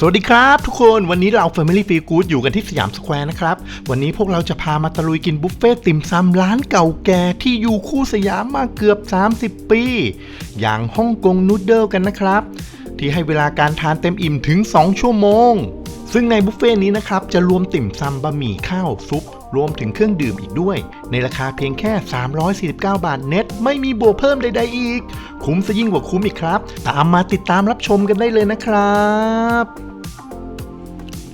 สวัสดีครับทุกคนวันนี้เรา Family Feel Good อยู่กันที่สยามสแควร์นะครับ วันนี้พวกเราจะพามาตะลุยกินบุฟเฟ่ติ่มซำร้านเก่าแก่ที่อยู่คู่สยามมาเกือบ 30 ปี อย่างฮ่องกงนูดเดิลกันนะครับ ที่ให้เวลาการทานเต็มอิ่มถึง 2 ชั่วโมง ซึ่งในบุฟเฟ่ต์นี้นะครับ จะรวมติ่มซำบะหมี่ข้าวซุป รวมถึงเครื่องดื่มอีกด้วย ในราคาเพียงแค่ 349 บาทเน็ต ไม่มีบวกเพิ่มใด ๆ อีก คุ้มซะยิ่งกว่าคุ้มอีกครับ ตามมาติดตามรับชมกันได้เลยนะครับ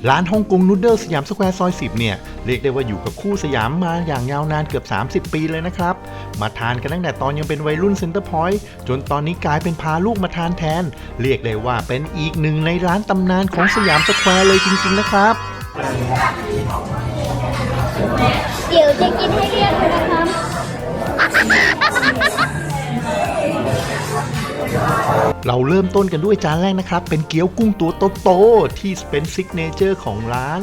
ร้านฮ่องกงนูดเดิลสยามสแควร์ซอย 10 เนี่ย เรียกได้ว่าอยู่กับคู่สยามมาอย่างยาวนานเกือบ 30 ปีเลยนะครับ มาทานกันตั้งแต่ตอนยังเป็นวัยรุ่นเซ็นเตอร์พอยต์จนตอนนี้กลายเป็นพาลูกมาทานแทน เรียกได้ว่าเป็นอีกหนึ่งในร้านตำนานของสยามสแควร์เลยจริง ๆ นะครับ เดี๋ยวจะกินให้เรียบเลยนะครับ เราเริ่มต้นกันด้วยจานแรกนะครับ เป็นเกี๊ยวกุ้งตัวโตๆที่เป็นซิกเนเจอร์ของร้าน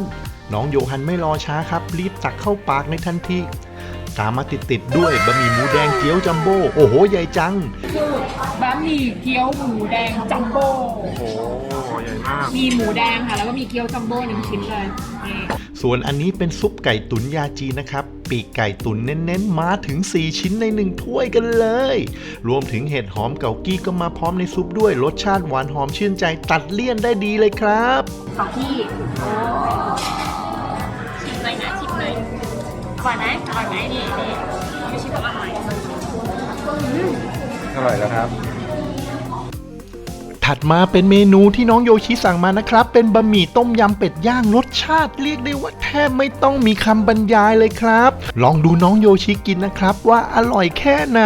น้องโยฮันไม่รอช้าครับ รีบตักเข้าปากในทันที ตามมาติดๆด้วยบะหมี่หมูแดงเกี๊ยวจัมโบ้โอ้โห ใหญ่จังสูตรบะหมี่เกี๊ยวหมูแดงจัมโบ้โอ้โหใหญ่มาก มีหมูแดงค่ะ แล้วก็มีเกี๊ยวจัมโบ้หนึ่งชิ้นเลยนี่ส่วนอันนี้เป็นซุปไก่ตุ๋นยาจีนนะครับ ปีกไก่ตุ๋นเน้นๆ มาถึง 4 ชิ้นใน 1 ถ้วยกันเลย รวมถึงเห็ดหอมเกากี้ก็มาพร้อมในซุปด้วยรสชาติหวานหอมชื่นใจตัดเลี่ยนได้ดีเลยครับสองที่โอ้ชิมเลยนะชิมเลยอร่อยไหมอร่อยไหมนี่นี่ไม่ชิมก็อร่อยอร่อยแล้วครับ ถัดมาเป็นเมนูที่น้องโยชิสั่งมานะครับ เป็นบะหมี่ต้มยำเป็ดย่างรสชาติเรียกได้ว่าแทบไม่ต้องมีคำบรรยายเลยครับ ลองดูน้องโยชิกินนะครับ ว่าอร่อยแค่ไหน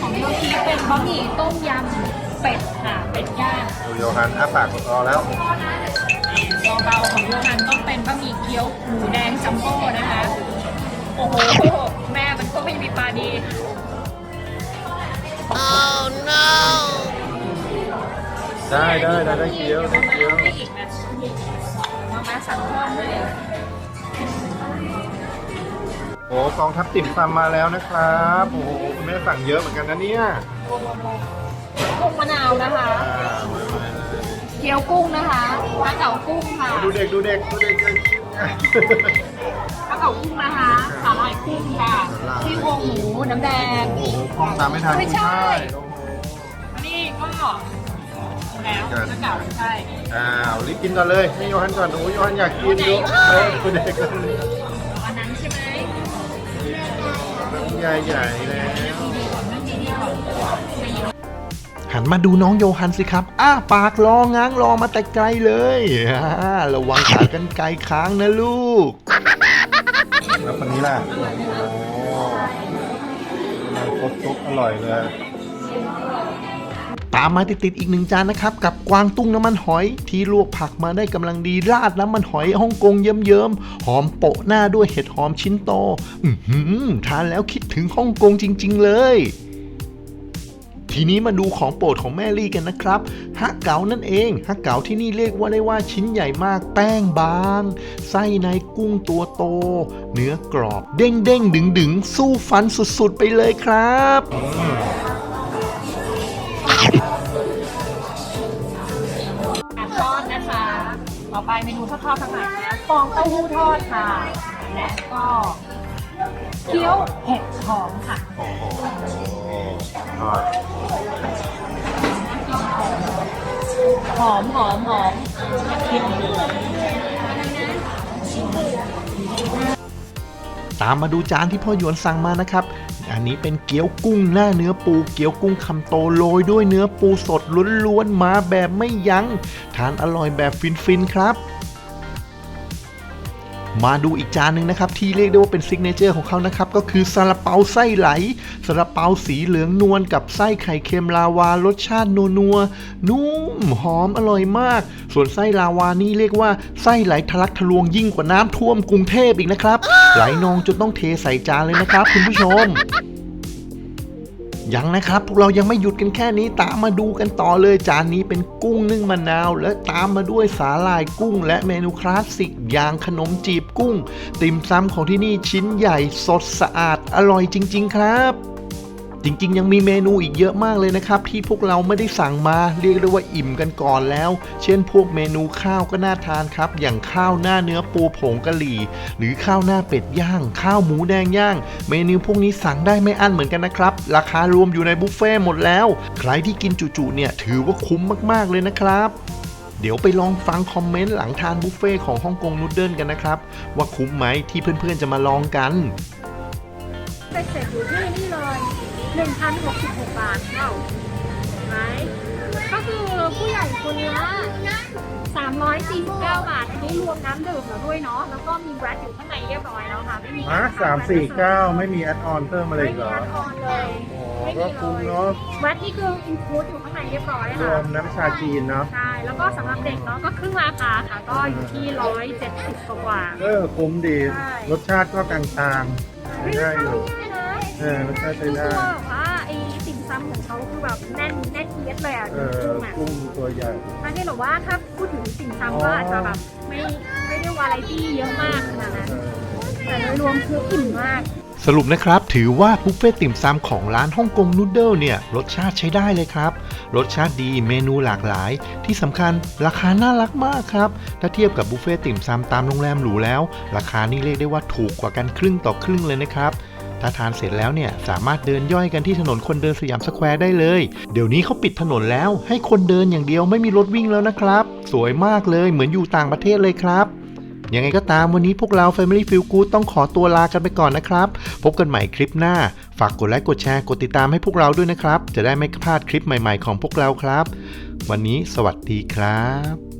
ของโยชิเป็นบะหมี่ต้มยำเป็ดค่ะเป็ดย่างโยฮันอ้าปากรอแล้วเบาๆของโยฮันก็เป็นบะหมี่เกี๊ยวหมูแดงจัมโบ้นะคะ โอ้โห แม่มันก็ไม่มีปลาดีได้ได้ได้ได้เกี๊ยวได้เกี๊ยวได้อีกนะมามาสั่งเพิ่มเลยโอ้กองทัพติ่มซำมาแล้วนะครับ โอ้โหคุณแม่สั่งเยอะเหมือนกันนะเนี่ยกุ้งมะนาวนะคะอ่ามามาเกี๊ยวกุ้งนะคะปลาเก๋ากุ้งค่ะ ดูเด็กดูเด็กดูเด็กเลยปลา เก๋ากุ้งนะคะสาหร่ายกุ้งค่ะที่โครงหมูน้ำแดง โอ้โหกล้องตามไม่ทันไม่ใช่ โอ้โห อันนี้ก็แล้วปลาเก๋าใช่ อ้าวรีบกินก่อนเลยให้โยฮันก่อนโอ้ยโยฮันอยากกินดูเออดูเด็กอันนั้นใช่ไหมใหญ่ใหญ่ๆแล้วหันมาดูน้องโยฮันสิครับ อ้าปากรอง้างรอมาแต่ไกลเลยอ่าระวังขากันไกลค้างนะลูก แล้วคนนี้ล่ะโอ้น้ำซุปซุกอร่อยเลยตามมาติดๆอีกหนึ่งจานนะครับ กับกวางตุ้งน้ำมันหอย ที่ลวกผักมาได้กำลังดีราดน้ำมันหอยฮ่องกงเยิ้มๆหอมโปะหน้าด้วยเห็ดหอมชิ้นโต อือหือทานแล้วคิดถึงฮ่องกงจริง ๆ เลย ทีนี้มาดูของโปรดของแม่ลี่กันนะครับฮักเก๋านั่นเองฮักเก๋าที่นี่เรียกว่าได้ว่าชิ้นใหญ่มากแป้งบาง ไส้ในกุ้งตัวโต เนื้อกรอบ เด้งเด้งดึงดึงสู้ฟันสุดๆไปเลยครับทอดนะคะ ต่อไปเมนูทอดๆทั้งหลายนะฟองเต้าหู้ทอดค่ะ และก็ เกี๊ยวเห็ดหอมค่ะ โอ้โหทอดหอมหอมหอมตามมาดูจานที่พ่อหยวนสั่งมานะครับ อันนี้เป็นเกี๊ยวกุ้งหน้าเนื้อปู เกี๊ยวกุ้งคำโตโรยด้วยเนื้อปูสดล้วนๆมาแบบไม่ยัง้ง ทานอร่อยแบบฟินๆครับ มาดูอีกจานหนึ่งนะครับ ที่เรียกได้ว่าเป็นซิกเนเจอร์ของเขานะครับ ก็คือซาลาเปาไส้ไหลซาลาเปาสีเหลืองนวลกับไส้ไข่เค็มลาวารสชาตินัวนัวนุ่มหอมอร่อยมาก ส่วนไส้ลาวานี่เรียกว่าไส้ไหลทะลักทะลวงยิ่งกว่าน้ำท่วมกรุงเทพอีกนะครับ ไหลนองจนต้องเทใส่จานเลยนะครับ คุณผู้ชม ยังนะครับ พวกเรายังไม่หยุดกันแค่นี้ตามมาดูกันต่อเลยจานนี้เป็นกุ้งนึ่งมะนาว และตามมาด้วยสาหร่ายกุ้ง และเมนูคลาสสิกอย่างขนมจีบกุ้ง ติ่มซำของที่นี่ชิ้นใหญ่สดสะอาดอร่อยจริง ๆ ครับ จริงๆ ยังมีเมนูอีกเยอะมากเลยนะครับ ที่พวกเราไม่ได้สั่งมาเรียกได้ว่าอิ่มกันก่อนแล้ว เช่นพวกเมนูข้าวก็น่าทานครับ อย่างข้าวหน้าเนื้อปูผงกะหรี่ หรือข้าวหน้าเป็ดย่าง ข้าวหมูแดงย่าง เมนูพวกนี้สั่งได้ไม่อั้นเหมือนกันนะครับ ราคารวมอยู่ในบุฟเฟ่ต์หมดแล้ว ใครที่กินจุๆเนี่ยถือว่าคุ้มมากๆเลยนะครับเดี๋ยวไปลองฟังคอมเมนต์หลังทานบุฟเฟ่ต์ของฮ่องกงนูดเดิลกันนะครับ ว่าคุ้มไหมที่เพื่อนๆจะมาลองกันไปเสร็จอยู่ที่นี่เลย 1,066 บาทเท่าเห็นไหมก็คือผู้ใหญ่คนละ349 บาท อันนี้รวมน้ำดื่มแล้วด้วยเนาะ แล้วก็มีแวตอยู่ข้างในเรียบร้อยแล้วค่ะ ไม่มีฮะสามสี่เก้าไม่มีแอดออนเพิ่มอะไรไม่อีกมีเหรอ แอดออนเลยโอ้ไม่ก็มีคุ้มเลยเนาะแวตนี่คืออินคลูดอยู่ข้างในเรียบร้อยรค่ะวมน้ำชาจีนเนาะ ใช่ แล้วก็สำหรับเด็กเนาะก็ครึ่งราคาค่ะ ก็อยู่ที่ 170 กว่า เออคุ้มดี ใช่ รสชาติก็กลางๆเฮ้ใช้ยได้ทำอยู่ไม่ได้นะ เออรสชาติใช้คือได้แบบว่าไอ้ติ่มซำของเขาคือแบบแน่นแน่นเอียดเลยอะเออกุ้งอะกุ้งตัวใหญ่ไม่ใช่หรอกว่าถ้าพูดถึงติ่มอ๋อซำก็อาจจะแบบไม่ไม่ได้วาไรตี้เยอะมากขนาดนั้นเออแต่โดยรวมคืออิ่มมากสรุปนะครับ ถือว่าบุฟเฟ่ต์ติ่มซำของร้านฮ่องกงนูดเดิลเนี่ย รสชาติใช้ได้เลยครับ รสชาติดีเมนูหลากหลาย ที่สำคัญราคาน่ารักมากครับ ถ้าเทียบกับบุฟเฟ่ต์ติ่มซำตามโรงแรมหรูแล้ว ราคานี่เรียกได้ว่าถูกกว่ากันครึ่งต่อครึ่งเลยนะครับ ถ้าทานเสร็จแล้วเนี่ยสามารถเดินย่อยกันที่ถนนคนเดินสยามสแควร์ได้เลย เดี๋ยวนี้เขาปิดถนนแล้ว ให้คนเดินอย่างเดียวไม่มีรถวิ่งแล้วนะครับ สวยมากเลยเหมือนอยู่ต่างประเทศเลยครับยังไงก็ตามวันนี้พวกเรา Family Feel Good ต้องขอตัวลากันไปก่อนนะครับ พบกันใหม่คลิปหน้า ฝากกดไลค์กดแชร์กดติดตามให้พวกเราด้วยนะครับ จะได้ไม่พลาดคลิปใหม่ๆของพวกเราครับ วันนี้สวัสดีครับ